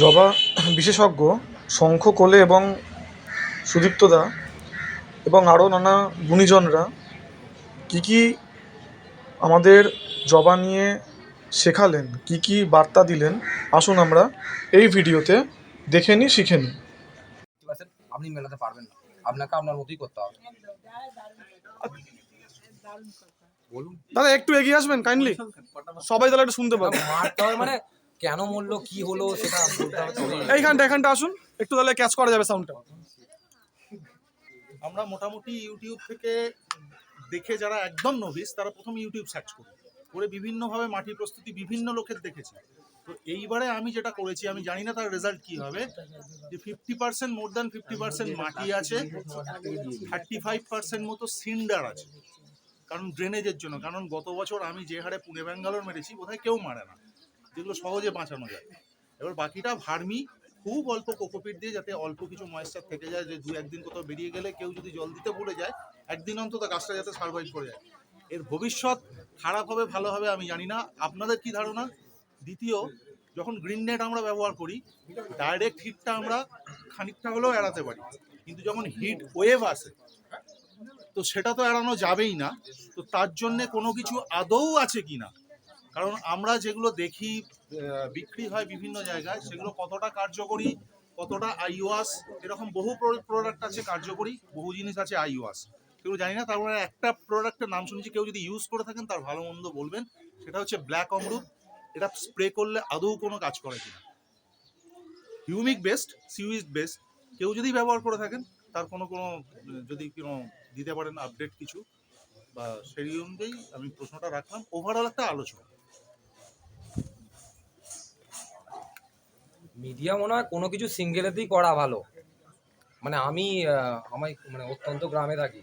জবা বিশেষজ্ঞ শঙ্খ কোলে এবং সুদীপ্তদা এবং আরও নানা গুণীজনরা কী কী আমাদের জবা নিয়ে শেখালেন কী কী বার্তা দিলেন আসুন আমরা এই ভিডিওতে দেখে নিই শিখে নিই। আপনি মেলাতে পারবেন না আপনাকে আপনার মতোই করতে হবে। দাদা একটু এগিয়ে আসবেন কাইন্ডলি সবাই তাহলে একটু শুনতে পাবে। মানে কেন মূল্য কি হলো সেটা বলতে হবে এইখানটা এখানটা আসুন একটু তাহলে ক্যাচ করা যাবে সাউন্ডটা আমরা মোটামুটি ইউটিউব থেকে দেখে যারা একদম নভিস তারা প্রথম ইউটিউব সার্চ করি। করে বিভিন্নভাবে মাটির প্রস্তুতি বিভিন্ন লোকের দেখেছি। তো এইবারে আমি যেটা করেছি আমি জানি না তার রেজাল্ট কি হবে যে fifty percent more than fifty percent মাটি আছে থার্টি ফাইভ পার্সেন্ট মতো সিন্ডার আছে। কারণ ড্রেনেজের জন্য কারণ গত বছর আমি যে হারে পুনে ব্যাঙ্গালোর মেরেছি বোধহয় কেউ মারে না। যেগুলো সহজে বাঁচানো যায়। এবার বাকিটা ভার্মি খুব অল্প কোকোপিট দিয়ে যাতে অল্প কিছু ময়েশ্চার থেকে যায়, যে দু একদিন কোথাও বেরিয়ে গেলে কেউ যদি জল দিতে ভুলে যায়, একদিন অন্তত গাছটা যাতে সার্ভাইভ করে যায়। এর ভবিষ্যৎ খারাপ হবে, ভালো হবে আমি জানি না। আপনাদের কি ধারণা? দ্বিতীয়, যখন গ্রিন নেট আমরা ব্যবহার করি ডাইরেক্ট হিটটা আমরা খানিকটা হলেও এড়াতে পারি। কিন্তু যখন হিট ওয়েভ আসে, তো সেটা তো এড়ানো যাবেই না। তো তার জন্যে কোনো কিছু আদৌ আছে কি না কারণ আমরা যেগুলো দেখি বিক্রি হয় বিভিন্ন জায়গায়, সেগুলো কতটা কার্যকরী, কতটা আইওয়াস, এরকম বহু প্রোডাক্ট আছে কার্যকরী, বহু জিনিস আছে আইওয়াস। কেউ জানি না, তারপরে একটা প্রোডাক্টের নাম শুনেছি, কেউ যদি ইউজ করে থাকেন, তার ভালো মন্দ বলবেন। সেটা হচ্ছে ব্ল্যাক অমরুদ এটা স্প্রে করলে আদৌ কোনো কাজ করে কিনা। হিউমিক বেস্ট সিউইজ বেস্ট কেউ যদি ব্যবহার করে থাকেন, তার কোনো কোনো, যদি কোনো দিতে পারেন আপডেট কিছু, বা সেই অনুযায়ী আমি প্রশ্নটা রাখলাম। ওভারঅল একটা আলোচনা। মিডিয়া মনে হয় কোনো কিছু সিঙ্গেলেতেই করা ভালো। মানে আমি আমার মানে অত্যন্ত গ্রামে থাকি।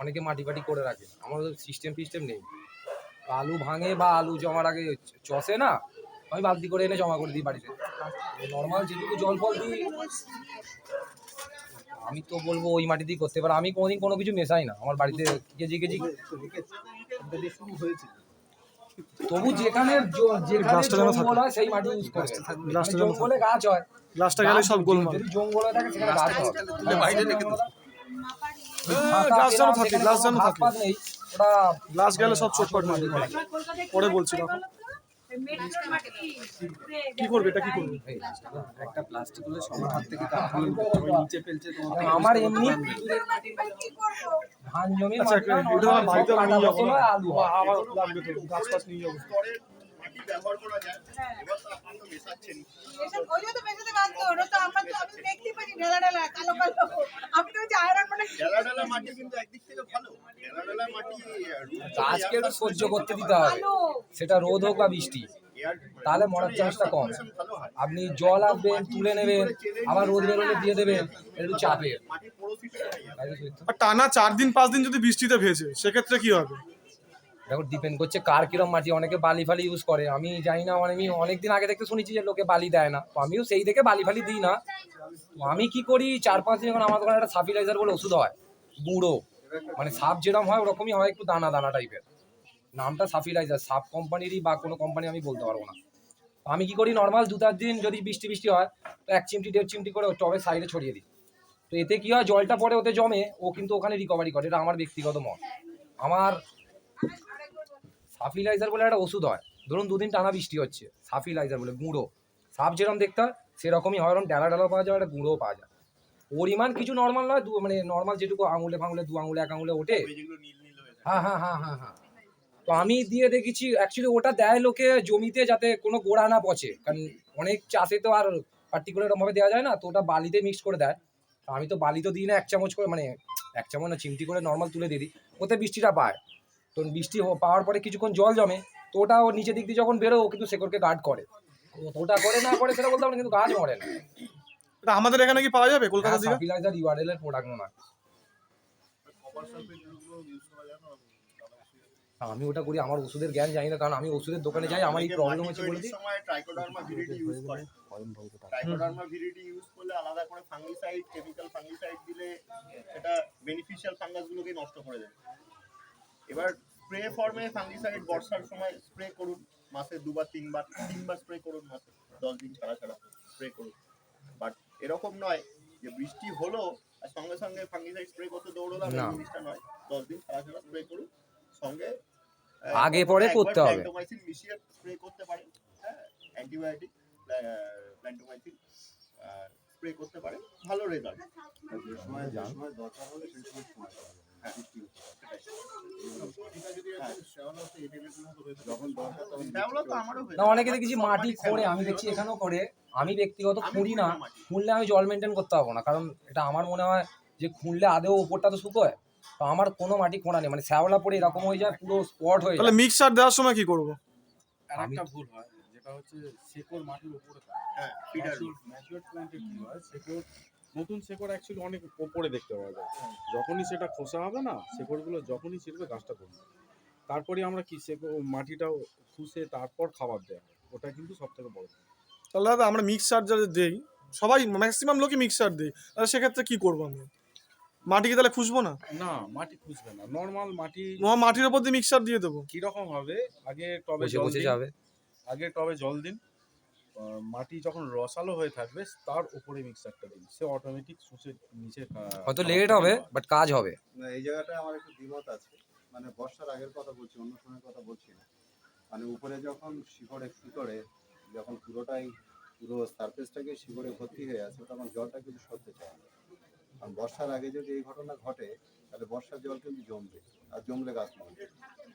অনেকে মাটি ফাটি করে রাখে। আমার সিস্টেম ফিস্টেম নেই। আলু ভাঙে বা আলু জমার আগে চষে না, আমি বালতি করে এনে জমা করে দিই বাড়িতে। নর্মাল যেটুকু জল ফল দিই, আমি তো বলব ওই মাটি দিয়ে করতে পারে। আমি কোনোদিন কোনো কিছু মেশাই না। আমার বাড়িতে কেজি কেজি যেখানে জ- যেখানে গ্লাসটা যেন থাকে। সেই মাটি ইউজ করে। যেন জঙ্গলে গাছ হয়। গ্লাসটা গেলে সব গোল মারে জঙ্গল হয়ে থাকে সেখানে গাছ হবে গ্লাস যেন থাকে, গ্লাস যেন থাকে। ওটা গ্লাস গেলে সব চোট মাটি পরে বলছি তখন। কি করবে? এটা কি করবে? একটা প্লাস্টিক হলে সবার হাত থেকে কাপ নিচে ফেলছে তোমাকে আমার এমনি ধান জমি আচ্ছা আমার বাড়িতে আমি নিয়ে যাব। আলু হয়। আমার লাগবে তো যাব এসব ওই তো মেশাতে বাধ্য ওরা তো আমরা তো আমি দেখতেই পারি ঢেলা ঢেলা কালো কালো। আমি তো আয়রন মানে ডেলা মাটি কিন্তু একদিক থেকে ভালো। ডেলা মাটি গাছকে একটু সহ্য করতে দিতে হবে। সেটা রোদ হোক বা বৃষ্টি। তাহলে মরার চান্সটা কম। আপনি জল আনবেন তুলে নেবেন আবার রোদ বেরোলে দিয়ে দেবেন একটু আর টানা চার দিন পাঁচ দিন যদি বৃষ্টিতে ভেজে সেক্ষেত্রে কি হবে? দেখো ডিপেন্ড করছে কার কিরম মাটি, অনেকে বালি ফালি ইউজ করে। আমি জানি না মানে আমি অনেকদিন আগে থেকে শুনেছি যে লোকে বালি দেয় না। তো আমিও সেই থেকে বালি ফালি দিই না। আমি কি করি, চার পাঁচ দিন যখন আমার দোকানে একটা সাফিলাইজার বলে ওষুধ হয়, গুঁড়ো। মানে সাপ যেরকম হয়, ওরকমই হয় একটু দানা দানা টাইপের নামটা সাফিলাইজার, সাপ কোম্পানিরই বা কোনো কোম্পানি আমি বলতে পারব না। আমি কি করি নর্মাল দু চার দিন যদি বৃষ্টি বৃষ্টি হয়, তো এক চিমটি, দেড় চিমটি করে টবের সাইডে ছড়িয়ে দিই। তো এতে কি হয়, জলটা পরে ওতে জমে, ও কিন্তু ওখানে রিকভারি করে। এটা আমার ব্যক্তিগত মত। আমার সাফিলাইজার বলে একটা ওষুধ হয়। ধরুন দুদিন টানা বৃষ্টি হচ্ছে সাফিলাইজার বলে গুঁড়ো। সাপ যেরকম দেখতে হয় সেরকমই হয়। ওরকম ডালা ডালা পাওয়া যায় একটা গুঁড়োও পাওয়া যায়। পরিমাণ কিছু নর্মাল নয় দু মানে নর্মাল যেটুকু আঙুলে ফাঙুলে দু আঙুলে এক আঙুলে ওঠে। হয়ে হ্যাঁ হ্যাঁ হ্যাঁ হ্যাঁ তো আমি দিয়ে দেখেছি অ্যাকচুয়ালি ওটা দেয় লোকে জমিতে যাতে কোনো গোড়া না পচে। কারণ অনেক চাষে তো আর পার্টিকুলার ভাবে দেওয়া যায় না তো ওটা বালিতে মিক্স করে দেয়। তো আমি তো বালি তো দিই না এক চামচ করে মানে এক চামচ না চিমটি করে নর্মাল তুলে দিয়ে দিই। ওতে বৃষ্টিটা পায় তো বৃষ্টি হ- পাওয়ার পরে কিছুক্ষণ জল জমে তো ওটা ও নিচের দিক দিয়ে যখন বেরো ও কিন্তু শেকড়কে গার্ড করে। ওটা করে না করে সেটা বলতে পারব না, কিন্তু গাছ মরে না। এটা আমাদের এখানে কি পাওয়া যাবে কলকাতা থেকে সাফিলাইজার ইউআরএল এর প্রোডাক্ট না আমি ওটা করি আমার ওষুধের জ্ঞান জানি না কারণ আমি ওষুধের দোকানে যাই আমার এই প্রবলেম হচ্ছে বলে দিই সময় ট্রাইকোডার্মা ভিরিডি ইউজ করে। ট্রাইকোডার্মা ভিরিডি ইউজ করলে আলাদা করে ফাঙ্গিসাইড কেমিক্যাল ফাঙ্গিসাইড দিলে সেটা বেনিফিশিয়াল ফাঙ্গাসগুলোকে নষ্ট করে দেবে এবার স্প্রে ফর্মে ফাঙ্গিসাইড বর্ষার সময় স্প্রে করুন মাসে দুবার তিনবার তিনবার স্প্রে করুন মাসে দশ দিন ছাড়া ছাড়া স্প্রে করুন বাট এরকম নয় যে বৃষ্টি হলো আর সঙ্গে সঙ্গে ফাঙ্গিসাইড স্প্রে করতে দৌড়লাম এই না। জিনিসটা নয় দশ দিন ছাড়া ছাড়া স্প্রে করুন সঙ্গে আগে পরে করতে হবে। প্ল্যান্টোমাইসিন মিশিয়ে স্প্রে করতে পারেন হ্যাঁ অ্যান্টিবায়োটিক প্ল্যান্টোমাইসিন স্প্রে করতে পারেন ভালো রেজাল্ট সময় দরকার হলে সেই সময় হ্যাঁ। বৃষ্টি হচ্ছে। যখন দরকার তখন শ্যাওলা তো আমারও হয়ে না অনেকে দেখেছি মাটি খোঁড়ে আমি দেখছি এখানেও করে আমি ব্যক্তিগত খুঁড়ি না খুঁড়লে আমি জল মেনটেন করতে পারব না কারণ এটা আমার মনে হয় যে খুঁড়লে আদেও উপরটা তো শুকোয় তো আমার কোনো মাটি খোঁড়া নেই মানে শ্যাওলা পড়ে এরকম হয়ে যায় পুরো স্পট হয়ে তাহলে যায় মিক্সার দেওয়ার সময় কি করব আর আমি- ভুল হয় যেটা হচ্ছে শেকড় মাটির উপরে থাকে হ্যাঁ ম্যাচিওর প্ল্যান্টে কি হয় শেকড় নতুন শেকড় অ্যাকচুয়ালি অনেক ওপরে দেখতে পাওয়া যায়। যখনই সেটা খোসা হবে না শেকড়গুলো যখনই ছিড়বে গাছটা করবে তারপরে আমরা কি শেকড় মাটিটাও খুশে তারপর খাবার দেওয়া হয়। ওটা কিন্তু সব থেকে বড় তাহলে দাদা আমরা মিক্সার যারা দেই সবাই ম্যাক্সিমাম লোকই মিক্সার দেই তাহলে সেক্ষেত্রে কি করব আমি মাটিকে তাহলে খুঁজবো না? না মাটি খুঁজবে না। নর্মাল মাটি মাটির ওপর দিয়ে মিক্সার দিয়ে দেবো। কীরকম হবে? আগে টবে জল যাবে। আগে টবে জল দিন। মাটি যখন রসালো হয়ে থাকবে তার উপরে মিক্সারটা দিন। সে অটোমেটিক সুসের নিচে হয়তো লেট হবে বাট কাজ হবে। না, এই জায়গাটা আমার একটু দ্বিমত আছে। মানে বর্ষার আগের কথা বলছি অন্য সময়ের কথা বলছি না। মানে উপরে যখন শিকড়ে শিকড়ে যখন পুরোটাই পুরো সারফেসটাকে শিকড়ে ভর্তি হয়ে আছে তখন জলটা কিন্তু সরতে চায় না। কারণ বর্ষার আগে যদি এই ঘটনা ঘটে তাহলে বর্ষার জল কিন্তু জমবে আর জমলে গাছ মরবে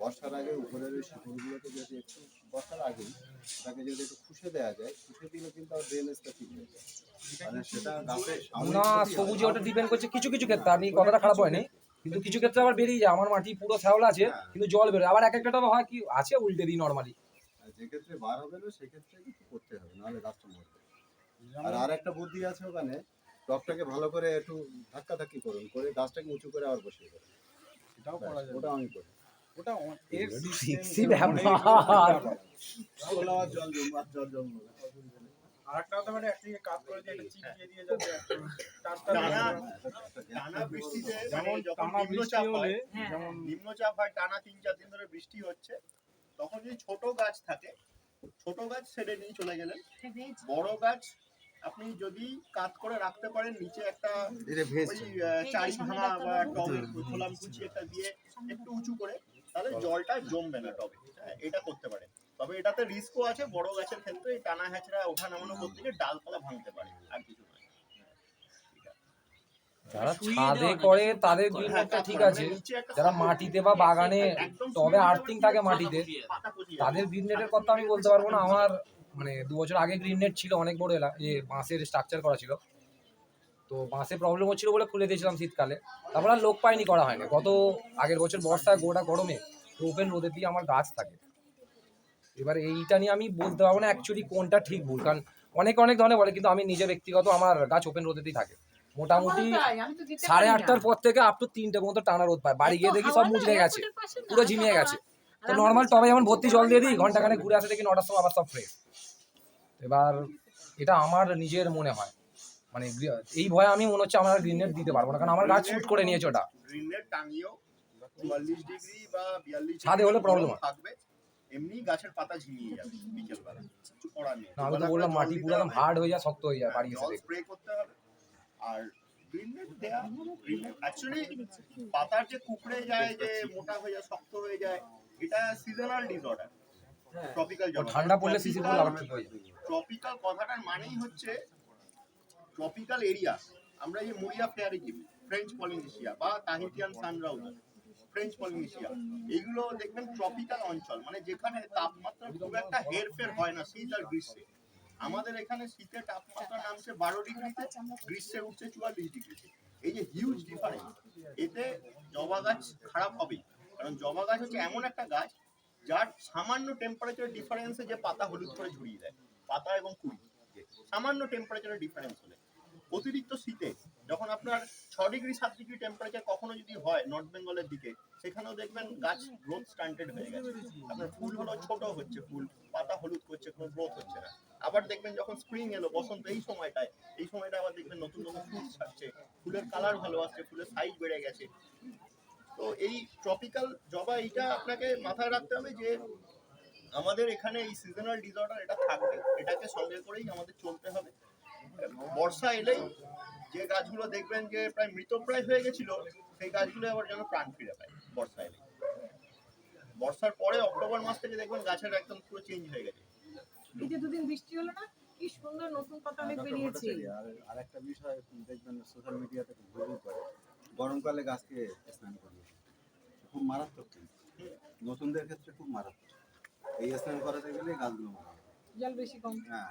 বর্ষার আগে উপরের ওই শিকড়গুলোকে যদি একটু বর্ষার আগেই তাকে যদি একটু খুশে দেওয়া যায় খুশে দিলে কিন্তু আর ড্রেনেজটা ঠিক হয়ে যায় মানে সেটা গাছের সাময়িক না সবুজে ওটা ডিপেন্ড করছে কিছু কিছু ক্ষেত্রে। আমি কথাটা খারাপ হয়নি কিন্তু কিছু ক্ষেত্রে আবার বেরিয়ে যায়। আমার মাটি পুরো শ্যাওলা আছে কিন্তু জল বেরোয়। আবার এক একটা হয় কি আছে উল্টে দিই নর্মালি আর বার হবে না সেক্ষেত্রে কিছু করতে হবে নাহলে গাছটা মরবে। আর আর একটা বুদ্ধি আছে ওখানে টপটাকে ভালো করে একটু ধাক্কা ধাক্কি করুন করে গাছটাকে উঁচু করে আবার বসিয়ে দেবেন এটাও করা যাবে ওটা আমি করি। ওটা এর Sexy ব্যাপার। জল জমবে জল জমবে আরেকটা কথা মানে একদিকে কাজ করে দিয়ে একটা চিপ দিয়ে দিয়ে যাবে। টানা টানা বৃষ্টিতে যেমন মানে যখন নিম্নচাপ হয় যেমন নিম্নচাপ হয় টানা তিন চার দিন ধরে বৃষ্টি হচ্ছে তখন যদি ছোট গাছ থাকে ছোট গাছ ছেড়ে নিয়ে চলে গেলেন। বড় গাছ আপনি যদি কাত করে রাখতে পারেন নিচে একটা ওই চারি ভাঙা বা টবের খোলাম কুচি একটা দিয়ে একটু উঁচু করে তাহলে জলটা জমবে না টবে। হ্যাঁ, এটা করতে পারে তবে এটাতে রিস্কও আছে বড় গাছের ক্ষেত্রে এই টানা হ্যাচড়া ওঠা নামানো করতে গিয়ে ডালপালা ভাঙতে পারে আর কিছু নয়। যারা ছাদে করে তাদের গ্রিননেটটা ঠিক আছে। যারা মাটিতে বা বাগানে টবে আর্থিং থাকে মাটিতে তাদের গ্রিন নেটের কথা আমি বলতে পারব না। আমার মানে দু বছর আগে গ্রিন নেট ছিল অনেক বড় এলা এ বাঁশের স্ট্রাকচার করা ছিল। তো বাঁশে প্রবলেম হচ্ছিল বলে খুলে দিয়েছিলাম শীতকালে। তারপর আর লোক পাইনি করা হয়নি। গত আগের বছর বর্ষায় গোটা গরমে ওপেন রোদের দিয়ে আমার গাছ থাকে। এবার এইটা নিয়ে আমি বলতে পারব না অ্যাকচুয়ালি কোনটা ঠিক ভুল। কারণ অনেক অনেক ধরনের বলে কিন্তু আমি নিজে ব্যক্তিগত আমার গাছ ওপেন রোদেতেই থাকে। মোটামুটি সাড়ে আটটার পর থেকে আপ টু তিনটে পর্যন্ত টানা রোদ পায়। বাড়ি গিয়ে দেখি সব মুজড়ে গেছে। পুরো ঝিমিয়ে গেছে। তো নর্মাল টবে যেমন ভর্তি জল দিয়ে দিই ঘন্টাখানে ঘুরে আসে দেখি নটার সময় আবার সব ফ্রেশ এবার এটা আমার নিজের মনে হয়। মানে এই ভয়ে আমি মনে হচ্ছে আমার গ্রিন নেট দিতে পারব না, কারণ আমার গাছ শুট করে নিয়েছে ওটা। ছাদে হলে problem হয়। থাকবে এমনি গাছের পাতা ঝিমিয়ে যাবে বিকেলবেলা কিছু করার নেই আমি তো বললাম মাটি পুরো একদম হার্ড আর মোটা হয়ে যায়, শক্ত হয়ে যায় এটা সিজনাল ডিসঅর্ডার ট্রপিক্যাল ও ঠান্ডা পড়লে শিশির পড়লে আবার ঠিক হয়ে যায়। ট্রপিক্যাল কথাটার মানেই হচ্ছে ট্রপিক্যাল এরিয়া আমরা এই মুরিয়া ফেয়ারিকিম ফ্রেঞ্চ পলিনেশিয়া বা তাহিতিয়ান সানরাউজার ফ্রেঞ্চ পলিনেশিয়া এইগুলো দেখবেন ট্রপিক্যাল অঞ্চল। মানে যেখানে তাপমাত্রা খুব একটা হেরফের হয় না শীত আর গ্রীষ্মে। আমাদের এখানে শীতে তাপমাত্রা নামছে বারো ডিগ্রিতে গ্রীষ্মে উঠছে চুয়াল্লিশ ডিগ্রিতে। এই যে হিউজ ডিফারেন্স এতে জবা গাছ খারাপ হবেই। কারণ জবা গাছ হচ্ছে এমন একটা গাছ যার সামান্য টেম্পারেচার ডিফারেন্সে যে পাতা হলুদ করে ঝরিয়ে দেয়, পাতা এবং কুড়ি। সামান্য টেম্পারেচারের ডিফারেন্স হলে। অতিরিক্ত শীতে যখন আপনার ছ ডিগ্রি সাত ডিগ্রি টেম্পারেচার কখনো যদি হয় নর্থ বেঙ্গলের দিকে, সেখানেও দেখবেন গাছ গ্রোথ স্টান্টেড হয়ে গেছে। আপনার ফুল হলো ছোট হচ্ছে ফুল, পাতা হলুদ করছে, কোনো গ্রোথ হচ্ছে না। আবার দেখবেন যখন স্প্রিং এলো, বসন্ত এই সময়টায়, এই সময়টা আবার দেখবেন নতুন নতুন ফুল ছাড়ছে, ফুলের কালার ভালো আসছে, ফুলের সাইজ বেড়ে গেছে। তো এই ট্রপিক্যাল জবা এইটা আপনাকে মাথায় রাখতে হবে যে আমাদের এখানে এই সিজনাল ডিসঅর্ডার এটা থাকবে। এটাকে সঙ্গে করেই আমাদের চলতে হবে। বর্ষা এলেই যে গাছগুলো দেখবেন যে প্রায় মৃতপ্রায় হয়ে গেছিল সেই গাছগুলো আবার যেন প্রাণ ফিরে পায় বর্ষা এলে বর্ষার পরে অক্টোবর মাস থেকে দেখবেন গাছের একদম পুরো চেঞ্জ হয়ে গেছে। এই যে দুদিন বৃষ্টি হলো না কি সুন্দর নতুন পাতা অনেক বেরিয়েছে। আর আরেকটা বিষয় দেখবেন সোশ্যাল মিডিয়াতে খুব ঘুরে করে। গরমকালে গাছকে স্নান করিয়ে খুব মারাত্মক কিন্তু। নতুনদের ক্ষেত্রে খুব মারাত্মক। এই স্নান করাতে গেলে গাছগুলো মারা। জল বেশি কম। হ্যাঁ।